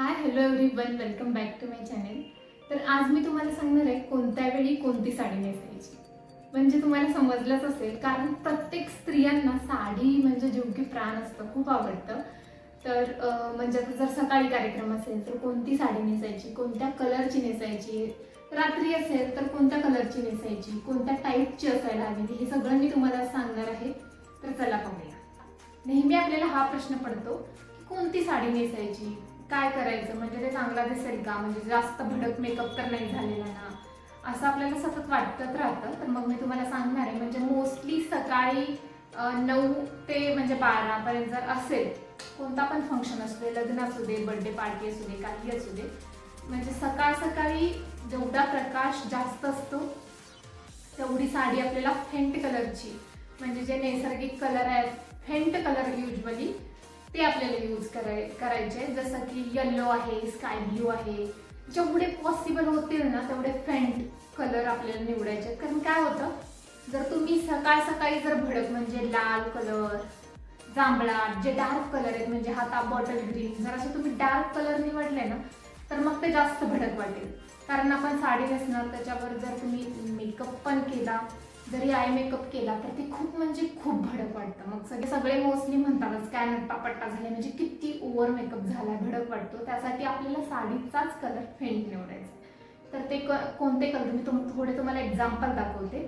Hi hello everyone welcome back to my channel तर आज मी तुम्हाला सांगणार आहे कोणत्या वेळी कोणती साडी नेसायची. म्हणजे तुम्हाला समजलंच असेल कारण प्रत्येक स्त्रियांना साडी म्हणजे जीव की प्राण असतं खूप आवडतं. तर म्हणजे आता जर सकाळी कार्यक्रम असेल तर कोणती साडी नेसायची कोणत्या कलरची नेसायची? रात्री असेल तर कोणत्या कलरची नेसायची? कोणत्या टाईपची असायला हवी? हे सगळं मी तुम्हाला सांगणार आहे. तर चला पाहूया. नेहमी आपल्याला हा प्रश्न पडतो की कोणती साडी नेसायची? काय करायचं? म्हणजे ते चांगला दिसेल का? म्हणजे जास्त भडक मेकअप तर नाही झालेला ना? असं आपल्याला सतत वाटत राहतं. तर मग मी तुम्हाला सांगणार आहे म्हणजे मोस्टली सकाळी नऊ ते म्हणजे बारापर्यंत जर असेल कोणता पण फंक्शन असू दे लग्न असू दे बर्थडे पार्टी असू दे काही असू दे म्हणजे सकाळ सकाळी जेवढा प्रकाश जास्त असतो तेवढी साडी आपल्याला फेंट कलरची म्हणजे जे नैसर्गिक कलर आहेत फेंट कलर युजली ते आपल्याला यूज कराय करायचे. जसं की येल्लो आहे स्काय ब्ल्यू आहे. जेवढे पॉसिबल होतील ना तेवढे फेंट कलर आपल्याला निवडायचे. कारण काय होतं? जर तुम्ही सकाळ सकाळी जर भडक म्हणजे लाल कलर जांभळा जे डार्क कलर आहेत म्हणजे हाता बॉटल ग्रीन जर असे तुम्ही डार्क कलर निवडले ना तर मग ते जास्त भडक वाटेल. कारण आपण साडी नेसणार त्याच्यावर जर तुम्ही मेकअप पण केला जरी आय मेकअप केला तर ते खूप म्हणजे खूप भडक वाटतं. मग सगळे सगळे मोस्टली म्हणतातच काय नट्टा पट्टा झाले म्हणजे किती ओव्हर मेकअप झाला भडक वाटतो. त्यासाठी आपल्याला साडीचाच कलर फेंट निवडायचा. तर ते क- कोणते कलर मी तुम थोडे तुम्हाला एक्झाम्पल दाखवते.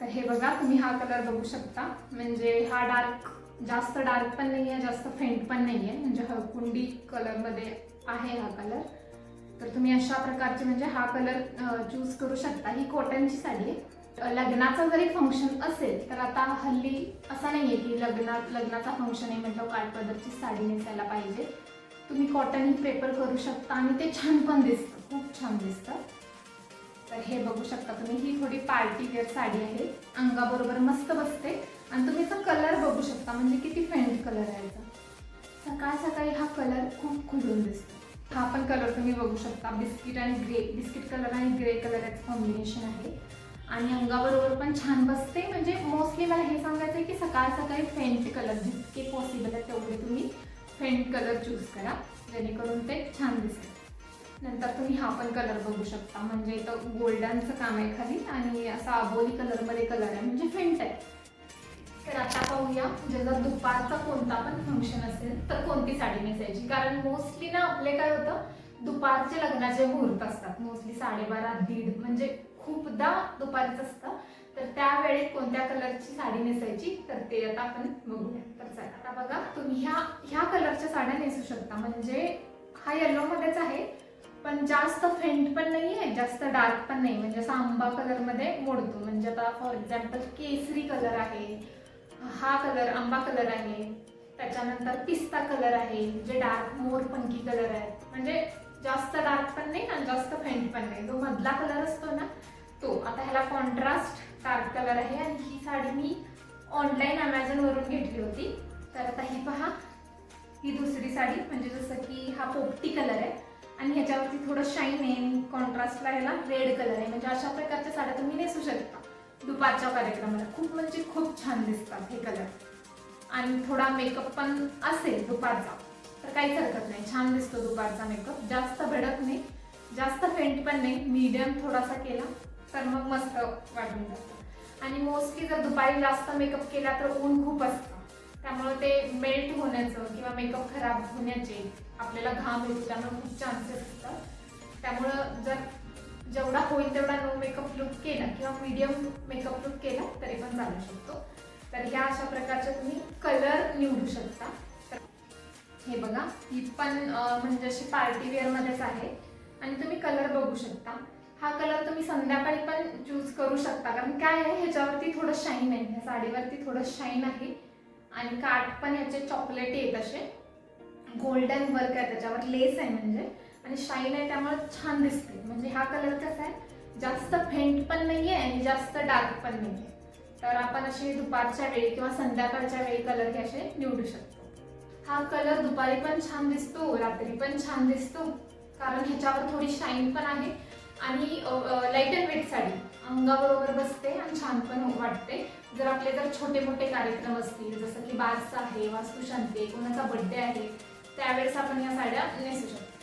तर हे बघा तुम्ही हा कलर बघू शकता. म्हणजे हा डार्क जास्त डार्क पण नाही आहे जास्त फेंट पण नाही आहे म्हणजे हळकुंडी कलरमध्ये आहे हा कलर तर तुम्ही अशा प्रकारचे म्हणजे हा कलर चूज करू शकता. ही कॉटनची साडी आहे. लग्नाचं जरी फंक्शन असेल तर आता हल्ली असं नाही आहे की लग्नात लग्नाचा फंक्शन आहे म्हटलं काठपदरची साडी नेसायला पाहिजे. तुम्ही कॉटन पेपर प्रेफर करू शकता आणि ते छान पण दिसतं खूप छान दिसतं. तर हे बघू शकता तुम्ही ही थोडी पार्टी वेअर साडी आहे अंगाबरोबर मस्त बसते. आणि तुम्ही याचा कलर बघू शकता म्हणजे किती फेंट कलर आहे याचा. सकाळ सकाळी हा कलर खूप खुलून दिसतो. हा पण कलर तुम्ही बघू शकता बिस्किट आणि ग्रे बिस्किट कलर आणि ग्रे कलर याचं कॉम्बिनेशन आहे. आणि अंगाबरोबर पण छान बसते. म्हणजे मोस्टली मला हे सांगायचं आहे की सकाळ सकाळी फेंट कलर जितके पॉसिबल आहे तेवढे तुम्ही फेंट कलर चूज करा. जेणेकरून ते छान दिसेल. नंतर तुम्ही हा पण कलर बघू शकता. म्हणजे तो गोल्डनचं काम आहे खाली आणि असा अबोली कलरमध्ये कलर आहे. म्हणजे फेंट आहे. तर आता पाहूया. म्हणजे जर दुपारचा कोणता पण फंक्शन असेल तर कोणती साडी नेसायची? कारण मोस्टली ना आपले काय होतं दुपारचे लग्नाचे मुहूर्त असतात. मोस्टली साडेबारा दीड म्हणजे खूपदा दुपारीच असतं. तर त्यावेळेत कोणत्या कलरची साडी नेसायची? तर ते आता आपण बघूया. तर चला आता बघा तुम्ही ह्या ह्या कलरच्या साड्या नेसू शकता. म्हणजे हा येल्लो मध्येच आहे पण जास्त फेंट पण नाही आहे जास्त डार्क पण नाही. म्हणजे असा आंबा कलरमध्ये मोडतो. म्हणजे आता फॉर एक्झाम्पल केसरी कलर आहे हा कलर आंबा कलर आहे त्याच्यानंतर पिस्ता कलर आहे जे डार्क मोर पंकी कलर आहेत. म्हणजे जास्त डार्क पण नाही आणि जास्त फेंट पण नाही. जो मधला कलर असतो ना तो. आता ह्याला कॉन्ट्रास्ट डार्क कलर आहे आणि ही साडी मी ऑनलाईन अमेझॉनवरून घेतली होती. तर आता ही पहा ही दुसरी साडी. म्हणजे जसं की हा पोपटी कलर आहे. आणि ह्याच्यावरती थोडं शाईन आहे कॉन्ट्रास्टला ह्याला रेड कलर आहे. म्हणजे अशा प्रकारच्या साड्या तुम्ही नेसू शकता. दुपारच्या कार्यक्रमाला. खूप म्हणजे खूप छान दिसतात हे कलर आणि थोडा मेकअप पण असेल दुपारचा. तर काहीच हरकत नाही. छान दिसतो दुपारचा मेकअप जास्त भडक नाही. जास्त फेंट पण नाही. मीडियम थोडासा केला तर मग मस्त वाटून जातं. आणि मोस्टली जर दुपारी जास्त मेकअप केला तर ऊन खूप असतं. त्यामुळे ते मेल्ट होण्याचं किंवा मेकअप खराब होण्याचे आपल्याला घाम येतो त्यामुळे खूप चान्सेस असतात. त्यामुळं जर जेवढा होईल तेवढा नो मेकअप लुक केला किंवा मीडियम मेकअप लुक केला तरी पण चालू शकतो. तर ह्या अशा प्रकारचे तुम्ही कलर निवडू शकता. हे बघा ही पण म्हणजे अशी पार्टी वेअरमध्येच आहे. आणि तुम्ही कलर बघू शकता. हा कलर तुम्ही संध्याकाळी पण चूज करू शकता. कारण काय आहे ह्याच्यावरती थोडं शाईन आहे. ह्या साडीवरती थोडं शाईन आहे. आणि काठ पण ह्याचे चॉकलेट आहेत असे. गोल्डन वर्क आहे त्याच्यावर. लेस आहे म्हणजे. आणि शाईन आहे त्यामुळे छान दिसते. म्हणजे हा कलर कसा आहे जास्त फेंट पण नाही आहे आणि जास्त डार्क पण नाही आहे तर आपण असे दुपारच्या वेळी किंवा संध्याकाळच्या वेळी कलर हे असे निवडू शकतो. हा कलर दुपारी पण छान दिसतो रात्री पण छान दिसतो. कारण ह्याच्यावर थोडी शाईन पण आहे. आणि लाइट अँड वेट साडी. अंगाबरोबर बसते आणि छान पण वाटते. जर आपले जर छोटे मोठे कार्यक्रम असतील जसं की बारसा आहे वास्तुशांती आहे कोणाचा बड्डे आहे त्यावेळेस आपण या साड्या नेसू शकतो.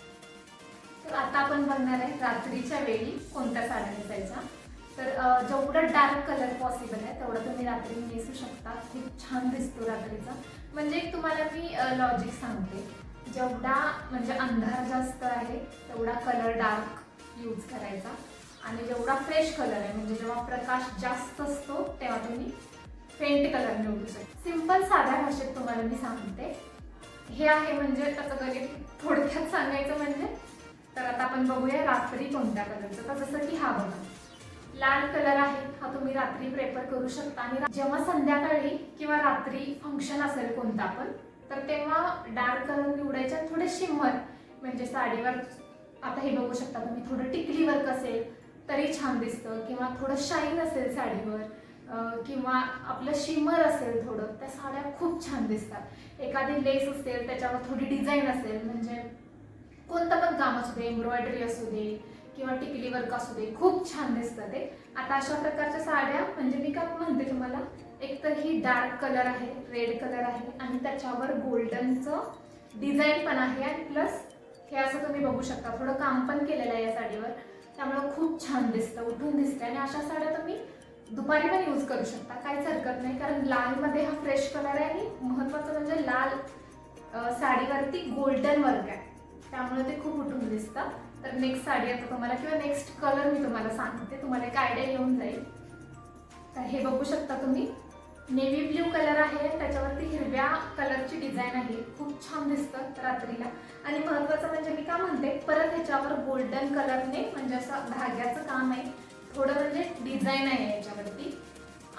तर आता आपण बघणार आहे रात्रीच्या वेळी कोणत्या साड्या नेसायच्या तर जेवढं डार्क कलर पॉसिबल आहे तेवढं तुम्ही रात्री नेसू शकता. खूप छान दिसतो रात्रीचा. म्हणजे तुम्हाला मी लॉजिक सांगते. जेवढा म्हणजे अंधार जास्त आहे तेवढा कलर डार्क यूज करायचा. आणि जेवढा फ्रेश कलर आहे म्हणजे जेव्हा प्रकाश जास्त असतो तेव्हा तुम्ही फेंट कलर निवडू शकता. सिंपल साध्या भाषेत तुम्हाला मी सांगते. हे आहे म्हणजे त्याचं कधी थोडक्यात सांगायचं म्हणजे तर आता आपण बघूया रात्री कोणत्या कलरचं तर जसं की हा बघा. लाल कलर आहे हा तुम्ही रात्री प्रेफर करू शकता. आणि जेव्हा संध्याकाळी किंवा रात्री फंक्शन असेल कोणता पण तर तेव्हा डार्क कलर निवडायचा थोडे शिमर म्हणजे साडीवर आता हे बघू शकता तुम्ही थोडं टिकली वर्क असेल तरी छान दिसतं. किंवा थोडं शाईन असेल साडीवर किंवा आपलं शिमर असेल थोडं त्या साड्या खूप छान दिसतात. एखादी लेस असेल त्याच्यावर थोडी डिझाईन असेल म्हणजे कोणतं पण काम असू दे एम्ब्रॉयडरी असू दे किंवा टिकली वर्क असू दे खूप छान दिसतं ते. आता अशा प्रकारच्या साड्या म्हणजे मी काय म्हणते तुम्हाला एक तर ही डार्क कलर आहे रेड कलर आहे आणि त्याच्यावर गोल्डनचं डिझाईन पण आहे आणि प्लस हे असं तुम्ही बघू शकता थोडं काम पण केलेलं आहे या साडीवर. त्यामुळं खूप छान दिसतं उठून दिसतं आणि अशा साड्या तुम्ही दुपारी पण यूज करू शकता काहीच हरकत नाही कारण लालमध्ये हा फ्रेश कलर आहे आणि महत्वाचं म्हणजे लाल साडीवरती गोल्डन वर्क आहे. त्यामुळे ते खूप उठून दिसतं. तर नेक्स्ट साडी आता तुम्हाला किंवा नेक्स्ट कलर मी तुम्हाला सांगते तुम्हाला एक आयडिया येऊन जाईल. तर हे बघू शकता तुम्ही. नेव्ही ब्ल्यू कलर आहे त्याच्यावरती हिरव्या कलरची डिझाईन आहे. खूप छान दिसतं रात्रीला. आणि महत्वाचं म्हणजे मी का म्हणते परत ह्याच्यावर गोल्डन कलरने म्हणजे असं धाग्याचं काम आहे. थोडं म्हणजे डिझाईन आहे याच्यावरती.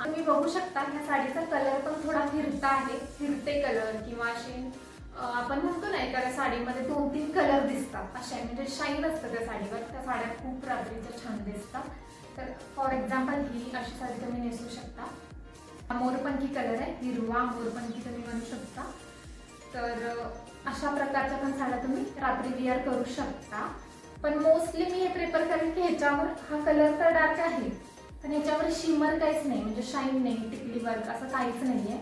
तुम्ही बघू शकता ह्या साडीचा कलर पण थोडा फिरता आहे. फिरते कलर किंवा अशी आपण म्हणतो ना एखाद्या साडीमध्ये दोन तीन कलर दिसतात. अशा म्हणजे शाईन असतं त्या साडीवर. त्या साड्या खूप रात्रीच्या छान दिसतात. तर फॉर एक्झाम्पल ही अशी साडी तुम्ही नेसू शकता. मोरपंखी कलर आहे. हिरवा मोरपंखी तुम्ही म्हणू शकता. तर अशा प्रकारच्या पण साड्या तुम्ही रात्री विअर करू शकता. पण मोस्टली मी हे प्रेफर करेन की ह्याच्यावर हा कलर तर डार्क आहे. पण ह्याच्यावर शिमर काहीच नाही. म्हणजे शाईन नाही. टिकली वर्क असं काहीच नाही आहे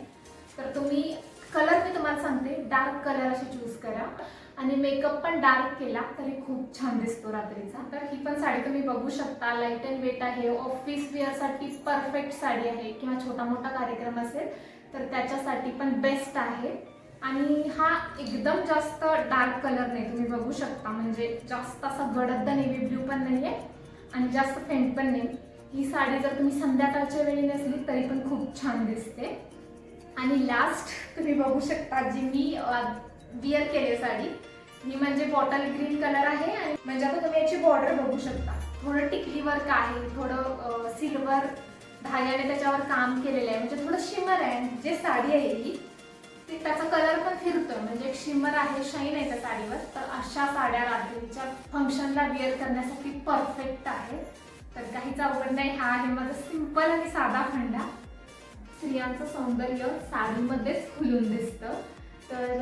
तर तुम्ही कलर मी तुम्हाला सांगते. डार्क कलर असे चूज करा. आणि मेकअप पण डार्क केला तरी खूप छान दिसतो रात्रीचा. तर ही पण साडी तुम्ही बघू शकता. लाइट अँड वेट आहे. ऑफिस वेअरसाठी परफेक्ट साडी आहे. किंवा छोटा मोठा कार्यक्रम असेल तर त्याच्यासाठी पण बेस्ट आहे. आणि हा एकदम जास्त डार्क कलर नाही. तुम्ही बघू शकता. म्हणजे जास्त असा गडद नेव्ही ब्ल्यू पण नाही आहे आणि जास्त फेंट पण नाही. ही साडी जर तुम्ही संध्याकाळच्या वेळी नसली तरी पण खूप छान दिसते. आणि लास्ट तुम्ही बघू शकता जी मी विअर केली साडी ही म्हणजे बॉटल ग्रीन कलर आहे आणि म्हणजे आता तुम्ही याची बॉर्डर बघू शकता. थोडं टिकली वर्क आहे थोडं सिल्वर धाग्याने त्याच्यावर काम केलेलं आहे. म्हणजे थोडं शिमर आहे. जे साडी आहे ही ती त्याचा कलर पण फिरतोय. म्हणजे एक शिमर आहे शाईन आहे त्या साडीवर. तर अशा साड्या रात्रीच्या फंक्शनला विअर करण्यासाठी परफेक्ट आहे. तर काहीच अवघड नाही. हा आहे माझा सिंपल आणि साधा फंडा स्त्रियांचं सौंदर्य साडीमध्येच खुलून दिसतं. तर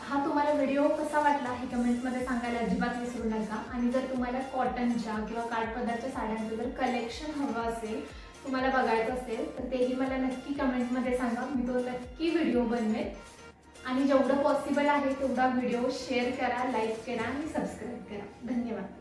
हा तुम्हाला व्हिडिओ कसा वाटला हे कमेंटमध्ये सांगायला अजिबात विसरू नका. आणि जर तुम्हाला कॉटनच्या किंवा काठपदाच्या साड्यांचं जर कलेक्शन हवं असेल तुम्हाला बघायचं असेल तर तेही मला नक्की कमेंटमध्ये सांगा. मी तो नक्की व्हिडिओ बनवेन. आणि जेवढं पॉसिबल आहे तेवढा व्हिडिओ शेअर करा लाईक करा आणि सबस्क्राईब करा. धन्यवाद.